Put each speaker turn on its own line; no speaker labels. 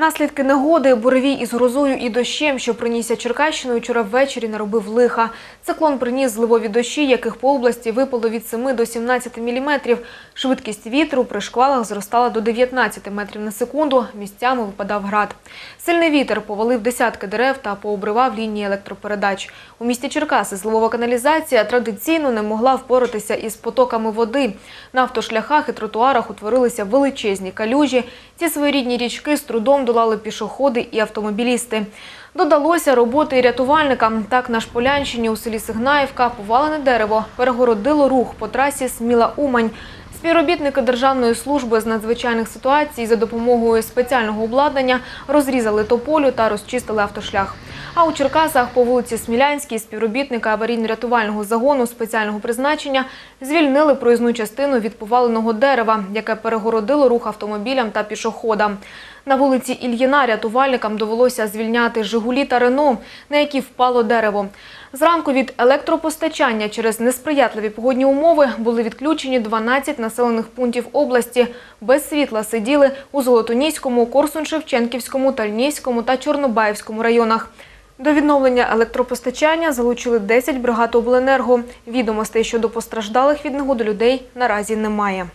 Наслідки негоди, буревій із грозою і дощем, що принісся Черкащиною, вчора ввечері наробив лиха. Циклон приніс зливові дощі, яких по області випало від 7 до 17 міліметрів. Швидкість вітру при шквалах зростала до 19 метрів на секунду. Місцями випадав град. Сильний вітер повалив десятки дерев та пообривав лінії електропередач. У місті Черкаси зливова каналізація традиційно не могла впоратися із потоками води. На автошляхах і тротуарах утворилися величезні калюжі. Ці своєрідні річки з трудом долали пішоходи і автомобілісти. Додалося роботи і рятувальникам. Так на Шполянщині у селі Сигнаївка повалене дерево перегородило рух по трасі Сміла-Умань. Співробітники Державної служби з надзвичайних ситуацій за допомогою спеціального обладнання розрізали тополю та розчистили автошлях. А у Черкасах по вулиці Смілянській співробітника аварійно-рятувального загону спеціального призначення звільнили проїзну частину від поваленого дерева, яке перегородило рух автомобілям та пішоходам. На вулиці Ільїна рятувальникам довелося звільняти «Жигулі» та «Рено», на які впало дерево. Зранку від електропостачання через несприятливі погодні умови були відключені 12 населених пунктів області. Без світла сиділи у Золотоніському, Корсун-Шевченківському, Тальнійському та Чорнобаївському районах. До відновлення електропостачання залучили 10 бригад обленерго. Відомостей щодо постраждалих від негоди людей наразі немає.